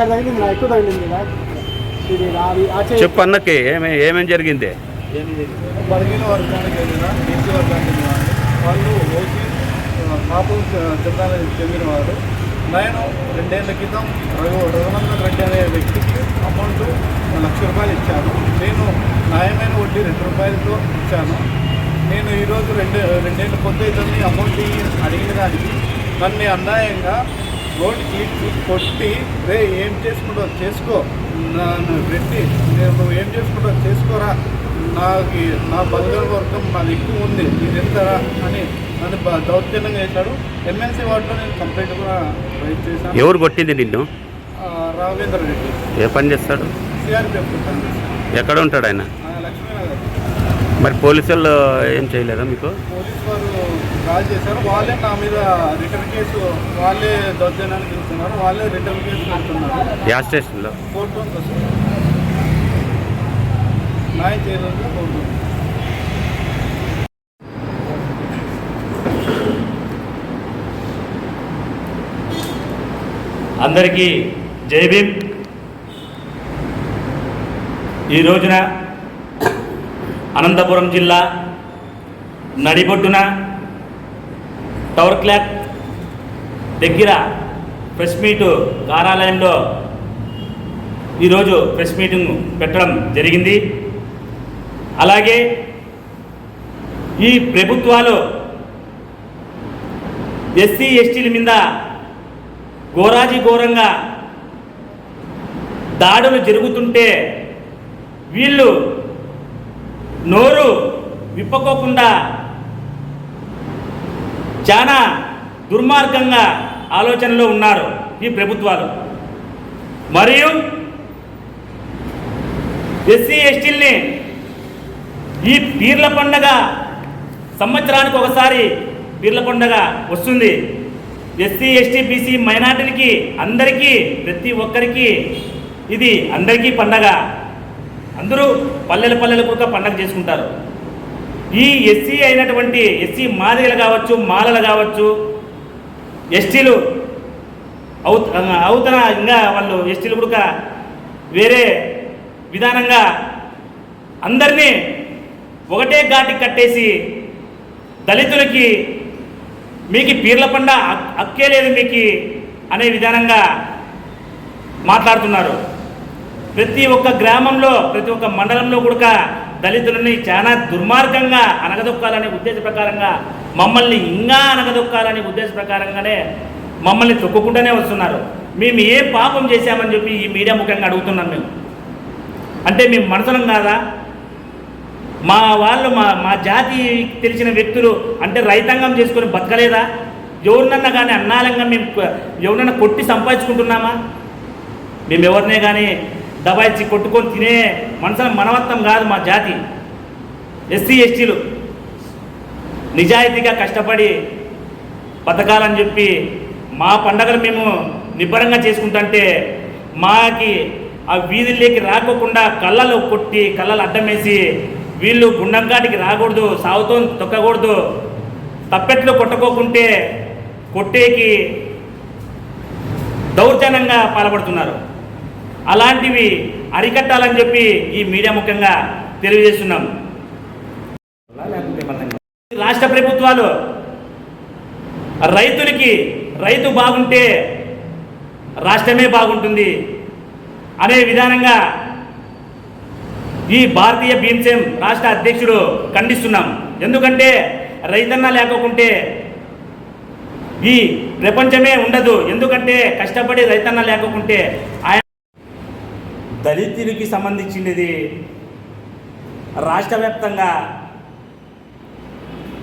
ఇక్కడ తగిలింది నా ఎక్కువ తగిలింది ఇలా ఇది అది ఆ చేయి చెప్పు అన్నకి ఏమే ఏమేమి జరిగింది? బలహీన వర్గానికి చెందిన బీసీ వర్గానికి చెందిన వాళ్ళు ఓసీ కాపు జిల్లాలకు చెందిన వారు నేను రెండేళ్ళ క్రితం రఘు రఘునందన్ రెడ్డి అనే వ్యక్తికి అమౌంట్ లక్ష రూపాయలు ఇచ్చాను. నేను న్యాయమైన వడ్డీ రెండు రూపాయలతో ఇచ్చాను. నేను ఈరోజు రెండు రెండేళ్ళ పొద్దు ఇతన్ని అమౌంట్ ఇయ్యి అడిగిన దానికి నన్ను అన్యాయంగా చీల్చి కొట్టి రే ఏం చేసుకుంటావు? చేసుకో. నన్ను పెట్టి నేను ఏం చేసుకుంటావు? చేసుకోరా. నాకు నా బంగారు వర్గం నాది ఎక్కువ ఉంది. ఇది ఎంతరా అని నన్ను దౌర్జన్యంగా చేశాడు. ఎమ్మెల్సీ వార్డులో నేను కంప్లైంట్ కూడా రైట్ చేశాను. ఎవరు కొట్టింది నిన్ను? రాఘవేంద్ర రెడ్డి. ఏ పని చేస్తాడు? సిఆర్పిఎఫ్ ఎక్కడ ఉంటాడు ఆయన? లక్ష్మీనగర్. మరి పోలీసు వాళ్ళు ఏం చేయలేదా మీకు? కాల్ చేశారు. వాళ్ళే నా మీద రిటర్న్ కేసు వాళ్ళే దౌర్జన్యానికి వెళ్తున్నారు వాళ్ళే రిటర్న్ కేసు పెడుతున్నారు. యా స్టేషన్లో. కోర్టు న్యాయం చేయలేదు కోర్టు అందరికీ జై భీమ్. ఈ రోజున అనంతపురం జిల్లా నడిబొడ్డున టవర్ క్లాక్ దగ్గర ప్రెస్ మీటు కార్యాలయంలో ఈరోజు ప్రెస్ మీటింగ్ పెట్టడం జరిగింది. అలాగే ఈ ప్రభుత్వాలు ఎస్సీ ఎస్టీల మీద ఘోరాజి ఘోరంగా దాడులు జరుగుతుంటే వీళ్ళు నోరు విప్పకోకుండా చాలా దుర్మార్గంగా ఆలోచనలో ఉన్నారు ఈ ప్రభుత్వాలు. మరియు ఎస్సీ ఎస్టీల్ని ఈ పీర్ల పండగ సంవత్సరానికి ఒకసారి పీర్ల పండగ వస్తుంది. ఎస్సీ ఎస్టీ బీసీ మైనార్టీలకి అందరికీ ప్రతి ఒక్కరికి ఇది అందరికీ పండగ. అందరూ పల్లెల పల్లెలకు ఒక పండగ చేసుకుంటారు. ఈ ఎస్సీ అయినటువంటి ఎస్సీ మాదిగలు కావచ్చు మాలలు కావచ్చు ఎస్టీలు అవుత అవుతన ఇంకా వాళ్ళు ఎస్టీలు కూడా వేరే విధానంగా అందరినీ ఒకటే ఘాటి కట్టేసి దళితులకి మీకు పీర్ల పండ హక్- లేదు మీకు అనే విధానంగా మాట్లాడుతున్నారు. ప్రతి ఒక్క గ్రామంలో ప్రతి ఒక్క మండలంలో కూడా దళితులని చాలా దుర్మార్గంగా అనగదొక్కాలనే ఉద్దేశ ప్రకారంగా మమ్మల్ని ఇంకా అనగదొక్కాలనే ఉద్దేశ ప్రకారంగానే మమ్మల్ని తొక్కుకుంటూనే వస్తున్నారు. మేము ఏ పాపం చేశామని చెప్పి ఈ మీడియా ముఖ్యంగా అడుగుతున్నాం మేము. అంటే మేము మనసులం కాదా? మా వాళ్ళు మా మా జాతి తెలిసిన వ్యక్తులు అంటే రైతాంగం చేసుకొని బతకలేదా? ఎవరినన్నా కానీ అన్నాలంగా మేము ఎవరినన్నా కొట్టి సంపాదించుకుంటున్నామా? మేము ఎవరినే కానీ దబాయించి కొట్టుకొని తినే మనసుల మనవత్వం కాదు మా జాతి. ఎస్సీ ఎస్టీలు నిజాయితీగా కష్టపడి బతకాలని చెప్పి మా పండగలు మేము నిబ్బరంగా చేసుకుంటుంటే మాకి ఆ వీధుల్లోకి రాకోకుండా కళ్ళలో కొట్టి కళ్ళలు అడ్డం వేసి వీళ్ళు గుండంకాటికి రాకూడదు సాగుతో తొక్కకూడదు తప్పెట్లు కొట్టుకోకుంటే కొట్టేకి దౌర్జన్యంగా పాల్పడుతున్నారు. అలాంటివి అరికట్టాలని చెప్పి ఈ మీడియా ముఖ్యంగా తెలియజేస్తున్నాం. రాష్ట్ర ప్రభుత్వాలు రైతులకి రైతు బాగుంటే రాష్ట్రమే బాగుంటుంది అనే విధానంగా ఈ భారతీయ భీమసేన్ రాష్ట్ర అధ్యక్షుడు ఖండిస్తున్నాం. ఎందుకంటే రైతన్న లేకుంటే ఈ ప్రపంచమే ఉండదు. ఎందుకంటే కష్టపడి రైతన్న లేకుంటే ఆయన దళితులకి సంబంధించినది రాష్ట్ర వ్యాప్తంగా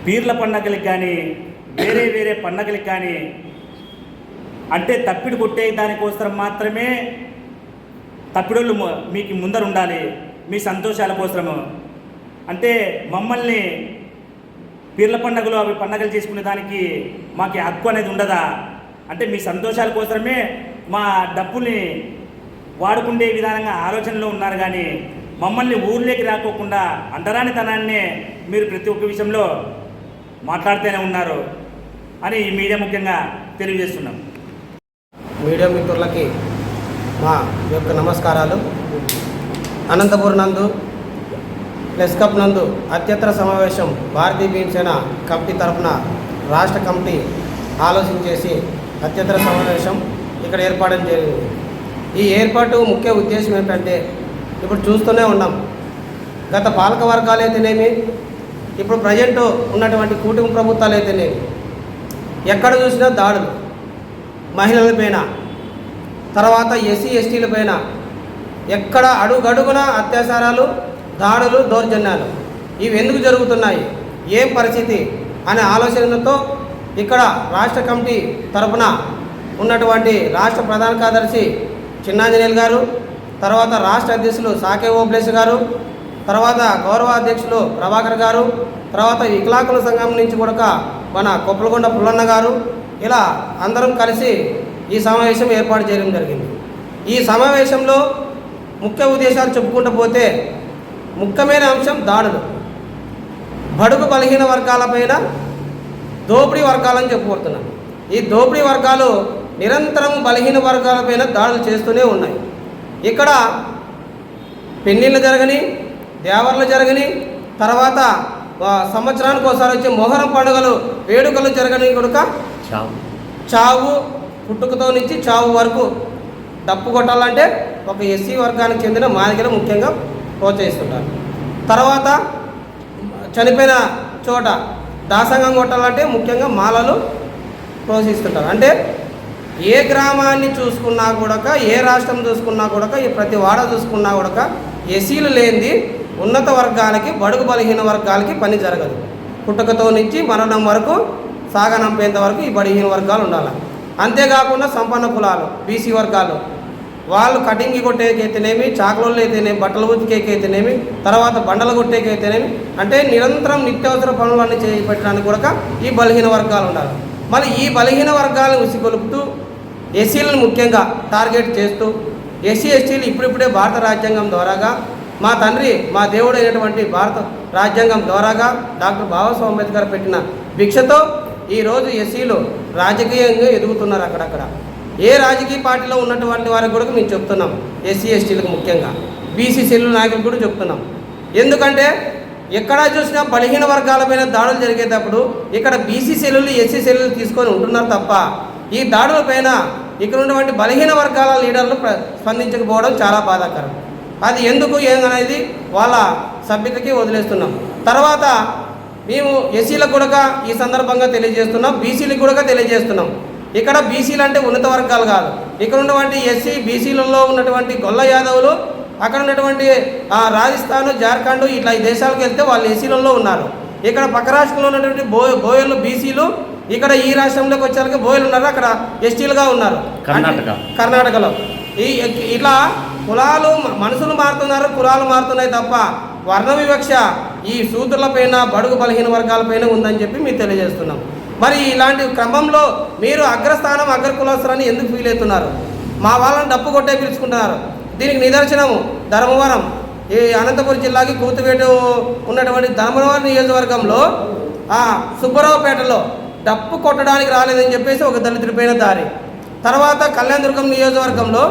పీర్ల పండగలకు కానీ వేరే వేరే పండగలకు కానీ అంటే తప్పిడి కొట్టే దానికోసం మాత్రమే తప్పిడోళ్ళు మీకు ముందర ఉండాలి మీ సంతోషాల కోసము అంటే మమ్మల్ని పీర్ల పండగలు అవి పండగలు చేసుకునే దానికి మాకు హక్కు అనేది ఉండదా? అంటే మీ సంతోషాల కోసమే మా డబ్బుల్ని వాడుకుండే విధానంగా ఆలోచనలో ఉన్నారు కానీ మమ్మల్ని ఊర్లోకి రాకోకుండా అంటరానితనాన్నే మీరు ప్రతి ఒక్క విషయంలో మాట్లాడుతూనే ఉన్నారు అని ఈ మీడియా ముఖ్యంగా తెలియజేస్తున్నాం. మీడియా మిత్రులకి మా యొక్క నమస్కారాలు. అనంతపురం నందు ప్రెస్ కప్ నందు అత్యత్ర సమావేశం భారతీయ భీమసేన కమిటీ తరఫున రాష్ట్ర కమిటీ ఆలోచన చేసి అత్యత్ర సమావేశం ఇక్కడ ఏర్పాటు జరిగింది. ఈ ఏర్పాటు ముఖ్య ఉద్దేశం ఏంటంటే ఇప్పుడు చూస్తూనే ఉన్నాం. గత పాలక వర్గాలు అయితేనేమి ఇప్పుడు ప్రజెంట్ ఉన్నటువంటి కూటమి ప్రభుత్వాలు అయితేనేమి ఎక్కడ చూసినా దాడులు మహిళలపైన తర్వాత ఎస్సీ ఎస్టీలపైన ఎక్కడ అడుగడుగున అత్యాచారాలు దాడులు దౌర్జన్యాలు ఇవి ఎందుకు జరుగుతున్నాయి ఏం పరిస్థితి అనే ఆలోచనతో ఇక్కడ రాష్ట్ర కమిటీ తరపున ఉన్నటువంటి రాష్ట్ర ప్రధాన కార్యదర్శి చిన్నాంజనేయులు గారు తర్వాత రాష్ట్ర అధ్యక్షులు సాకే ఓబ్లేస్ గారు తర్వాత గౌరవ అధ్యక్షులు ప్రభాకర్ గారు తర్వాత వికలాకుల సంఘం నుంచి కూడా మన కొప్పలగొండ పుల్లన్న గారు ఇలా అందరం కలిసి ఈ సమావేశం ఏర్పాటు చేయడం జరిగింది. ఈ సమావేశంలో ముఖ్య ఉద్దేశాలు చెప్పుకుంటూ పోతే ముఖ్యమైన అంశం దాడులు. బడుగు బలహీన వర్గాలపైన దోపిడీ వర్గాలని చెప్పుకుంటున్నాను ఈ దోపిడీ వర్గాలు నిరంతరం బలహీన వర్గాలపైన దాడులు చేస్తూనే ఉన్నాయి. ఇక్కడ పెళ్ళిళ్ళు జరగని దేవర్లు జరగని తర్వాత సంవత్సరానికి ఒకసారి వచ్చే మొహరం పండుగలు వేడుకలు జరగని కొడుక చావు. చావు పుట్టుకతో నుంచి చావు వరకు డప్పు కొట్టాలంటే ఒక ఎస్సీ వర్గానికి చెందిన మాదిగలు ముఖ్యంగా ప్రోత్సహిస్తుంటారు. తర్వాత చనిపోయిన చోట దాసంగం కొట్టాలంటే ముఖ్యంగా మాలలు ప్రోత్సహిస్తుంటారు. అంటే ఏ గ్రామాన్ని చూసుకున్నా కూడా ఏ రాష్ట్రం చూసుకున్నా కూడా ఈ ప్రతి వాడ చూసుకున్నా కూడా ఎస్సీలు లేనిది ఉన్నత వర్గాలకి బడుగు బలహీన వర్గాలకి పని జరగదు. పుట్టుకతో నుంచి మరణం వరకు సాగనంపేంత వరకు ఈ బలహీన వర్గాలు ఉండాలి. అంతేకాకుండా సంపన్న కులాలు బీసీ వర్గాలు వాళ్ళు కటింగ్ కొట్టేకైతేనేమి చాకలోళ్ళు అయితేనేమి బట్టలు ఉతికేకైతేనేమి తర్వాత బండలు కొట్టేకైతేనేమి అంటే నిరంతరం నిత్యావసర పనులన్నీ చేపట్టడానికి కూడా ఈ బలహీన వర్గాలు ఉండాలి. మళ్ళీ ఈ బలహీన వర్గాలను ఉసిగొలుపుతూ ఎస్సీలను ముఖ్యంగా టార్గెట్ చేస్తూ ఎస్సీ ఎస్టీలు ఇప్పుడిప్పుడే భారత రాజ్యాంగం ద్వారాగా మా తండ్రి మా దేవుడు అయినటువంటి భారత రాజ్యాంగం ద్వారాగా డాక్టర్ బాబాసాహెబ్ అంబేద్కర్ పెట్టిన భిక్షతో ఈరోజు ఎస్సీలు రాజకీయంగా ఎదుగుతున్నారు అక్కడక్కడ. ఏ రాజకీయ పార్టీలో ఉన్నటువంటి వారికి కూడా మేము చెప్తున్నాం ఎస్సీ ఎస్టీలకు ముఖ్యంగా. బీసీ సెల్లు నాయకులు కూడా చెప్తున్నాం. ఎందుకంటే ఎక్కడ చూసినా బలహీన వర్గాలపైన దాడులు జరిగేటప్పుడు ఇక్కడ బీసీ సెల్లులు ఎస్సీ సెల్లులు తీసుకొని ఉంటున్నారు తప్ప ఈ దాడులపైన ఇక్కడ ఉన్నటువంటి బలహీన వర్గాల లీడర్లు స్పందించకపోవడం చాలా బాధాకరం. అది ఎందుకు ఏందనేది వాళ్ళ సభ్యులకి వదిలేస్తున్నాం. తర్వాత మేము ఎస్సీలకు కూడా ఈ సందర్భంగా తెలియజేస్తున్నాం బీసీలకు కూడా తెలియజేస్తున్నాం. ఇక్కడ బీసీలు అంటే ఉన్నత వర్గాలు కాదు. ఇక్కడ ఉన్నటువంటి ఎస్సీ బీసీలలో ఉన్నటువంటి గొల్ల యాదవులు అక్కడ ఉన్నటువంటి ఆ, రాజస్థాన్ జార్ఖండ్ ఇట్లా ఈ దేశాలకు వెళ్తే వాళ్ళు ఎస్సీలలో ఉన్నారు. ఇక్కడ పక్క రాష్ట్రంలో ఉన్నటువంటి బో బోయలు బీసీలు ఇక్కడ ఈ రాష్ట్రంలోకి వచ్చాక బోయలు ఉన్నారు అక్కడ ఎస్టీలుగా ఉన్నారు. కర్ణాటక. కర్ణాటకలో. ఈ ఇట్లా కులాలు మనుషులు మారుతున్నారు కులాలు మారుతున్నాయి తప్ప వర్ణ వివక్ష ఈ సూత్రులపైన బడుగు బలహీన వర్గాలపైన ఉందని చెప్పి మీరు తెలియజేస్తున్నాం. మరి ఇలాంటి క్రమంలో మీరు అగ్రస్థానం అగ్ర కులస్తులని ఎందుకు ఫీల్ అవుతున్నారు మా వాళ్ళని డప్పు కొట్టే పిలుచుకుంటున్నారు. దీనికి నిదర్శనము ధర్మవరం. ఈ అనంతపురం జిల్లాకి కూతువేటు ఉన్నటువంటి ధర్మవరం నియోజకవర్గంలో ఆ సుబ్బరావుపేటలో డప్పు కొట్టడానికి రాలేదని చెప్పేసి ఒక దళితుడిపైన దారి. తర్వాత కళ్యాణదుర్గం నియోజకవర్గంలో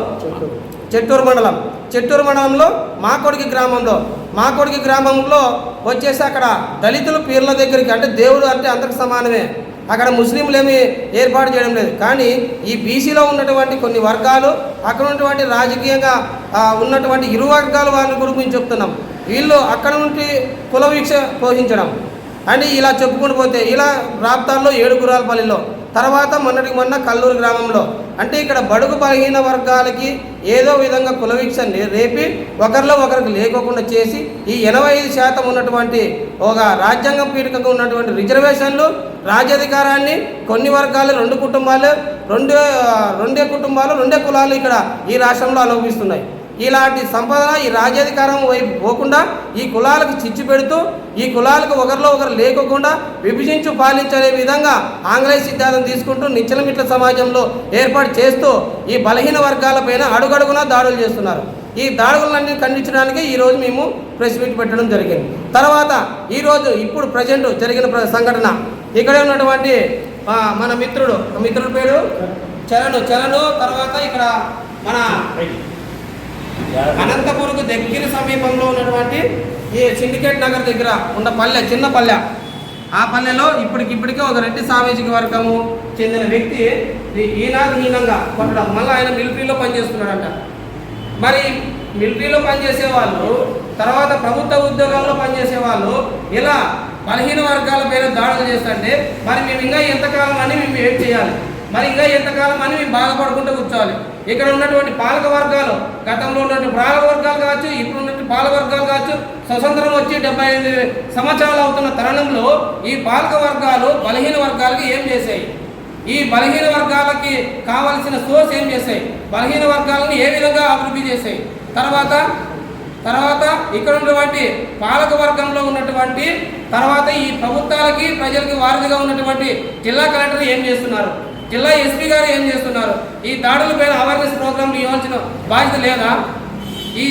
చెట్టూరు మండలం. చెట్టూరు మండలంలో మాకొడికి గ్రామంలో. మాకొడికి గ్రామంలో వచ్చేసి అక్కడ దళితులు పీర్ల దగ్గరికి అంటే దేవుడు అంటే అందరికి సమానమే. అక్కడ ముస్లింలు ఏమి ఏర్పాటు చేయడం లేదు. కానీ ఈ బీసీలో ఉన్నటువంటి కొన్ని వర్గాలు అక్కడ ఉన్నటువంటి రాజకీయంగా ఉన్నటువంటి ఇరు వర్గాలు వారిని గురించి చెప్తున్నాం. వీళ్ళు అక్కడ నుండి కుల వీక్ష పోషించడం. అని ఇలా చెప్పుకుంటూ పోతే ఇలా రాప్తాల్లో ఏడుగురాలపల్లిలో తర్వాత మొన్నటికి మొన్న కల్లూరు గ్రామంలో అంటే ఇక్కడ బడుగు బలహీన వర్గాలకి ఏదో విధంగా కులవీక్ష రేపి ఒకరిలో ఒకరికి లేకోకుండా చేసి ఈ ఎనభై ఐదు శాతం ఉన్నటువంటి ఒక రాజ్యాంగం పీఠకంగా ఉన్నటువంటి రిజర్వేషన్లు రాజ్యాధికారాన్ని కొన్ని వర్గాలు రెండు కుటుంబాలు రెండు రెండే కుటుంబాలు రెండే కులాలు ఇక్కడ ఈ రాష్ట్రంలో అనుభవిస్తున్నాయి ఇలాంటి సంపదన ఈ రాజ్యాధికారం వైపు పోకుండా ఈ కులాలకు చిచ్చు పెడుతూ ఈ కులాలకు ఒకరిలో ఒకరు లేకోకుండా విభజించు పాలించనే విధంగా ఆంగ్లేయ సిద్ధాంతం తీసుకుంటూ నిచ్చలమిట్ల సమాజంలో ఏర్పాటు చేస్తూ ఈ బలహీన వర్గాలపైన అడుగడుగునా దాడులు చేస్తున్నారు. ఈ దాడులన్నీ ఖండించడానికి ఈరోజు మేము ప్రెస్ మీట్ పెట్టడం జరిగింది. తర్వాత ఈరోజు ఇప్పుడు ప్రజెంట్ జరిగిన ప్ర- సంఘటన. ఇక్కడే ఉన్నటువంటి మన మిత్రుడు. మిత్రుడి పేరు? చరణ్. చరణ్ తర్వాత ఇక్కడ మన అనంతపురకు దగ్గర సమీపంలో ఉన్నటువంటి ఈ సిండికేట్ నగర్ దగ్గర ఉన్న పల్లె చిన్న పల్లె. ఆ పల్లెలో ఇప్పటికిప్పటికే ఒక రెడ్డి సామాజిక వర్గము చెందిన వ్యక్తి ఈ- హీనంగా కొట్టడం. మళ్ళీ ఆయన మిలిటరీలో పనిచేస్తున్నాడంట. మరి మిలిటరీలో పనిచేసే వాళ్ళు తర్వాత ప్రభుత్వ ఉద్యోగాల్లో పనిచేసే వాళ్ళు ఇలా బలహీన వర్గాల పేరు దాడులు చేస్తుంటే మరి మేము ఇంకా ఎంతకాలం అని మేము ఏం చేయాలి? మరి ఇంకా ఎంతకాలం అని మేము బాధపడుకుంటూ కూర్చోవాలి? ఇక్కడ ఉన్నటువంటి పాలక వర్గాలు గతంలో ఉన్నటువంటి పాలక వర్గాలు కావచ్చు ఇప్పుడు ఉన్నటువంటి పాలక వర్గాలు కావచ్చు స్వతంత్రం వచ్చి డెబ్బై ఎనిమిది సంవత్సరాలు అవుతున్న తరుణంలో ఈ పాలక వర్గాలు బలహీన వర్గాలకు ఏం చేశాయి? ఈ బలహీన వర్గాలకి కావలసిన సోర్స్ ఏం చేశాయి? బలహీన వర్గాలను ఏ విధంగా అభివృద్ధి చేశాయి? తర్వాత తర్వాత ఇక్కడ ఉన్నటువంటి పాలక వర్గంలో ఉన్నటువంటి తర్వాత ఈ ప్రభుత్వాలకి ప్రజలకి వారధిగా ఉన్నటువంటి జిల్లా కలెక్టర్ ఏం చేస్తున్నారు? జిల్లా ఎస్పీ గారు ఏం చేస్తున్నారు? ఈ దాడుల పైన అవేర్నెస్ ప్రోగ్రాంలు ఇవ్వాల్సిన బాధ్యత లేదా? ఈ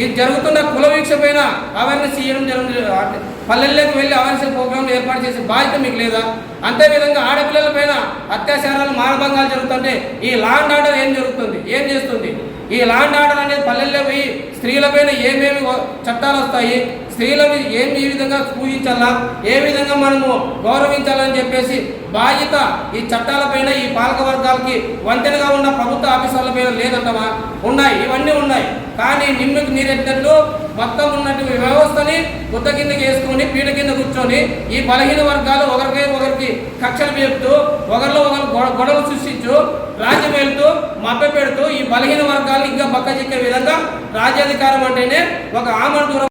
ఈ జరుగుతున్న కుల వీక్ష పైన అవేర్నెస్ ఇవ్వడం జరుగుతుంది. పల్లెల్లోకి వెళ్ళి అవేర్నెస్ ప్రోగ్రాంలు ఏర్పాటు చేసే బాధ్యత మీకు లేదా? అంతేవిధంగా ఆడపిల్లల పైన అత్యాచారాలు మానభంగాలు జరుగుతుంటే ఈ లాండ్ ఆర్డర్ ఏం జరుగుతుంది? ఏం చేస్తుంది? ఈ లాండ్ ఆర్డర్ అనేది పల్లెల్లో పోయి స్త్రీలపైన ఏమేమి చట్టాలు వస్తాయి? స్త్రీలను ఏం ఏ విధంగా పూజించాలా? ఏ విధంగా మనము గౌరవించాలని చెప్పేసి బాధ్యత ఈ చట్టాలపైన ఈ పాలక వర్గాలకి వంతెనగా ఉన్న ప్రభుత్వ ఆఫీసర్ల పైన లేదంటవా ఉన్నాయి ఇవన్నీ ఉన్నాయి. కానీ నిమ్మకి నీరెట్టినట్లు మొత్తం ఉన్నటువంటి వ్యవస్థని గుద్ద కిందకి వేసుకొని పీట కింద కూర్చొని ఈ బలహీన వర్గాలు ఒకరికై ఒకరికి కక్షలు పెడుతూ ఒకరిలో ఒకరు గొడ- గొడవలు సృష్టించు రాజ్యం వెళ్తూ మభ్య పెడుతూ ఈ బలహీన వర్గాలు ఇంకా బక్క చిక్కే విధంగా రాజ్యాధికారం అంటేనే ఒక ఆమరణ దూరం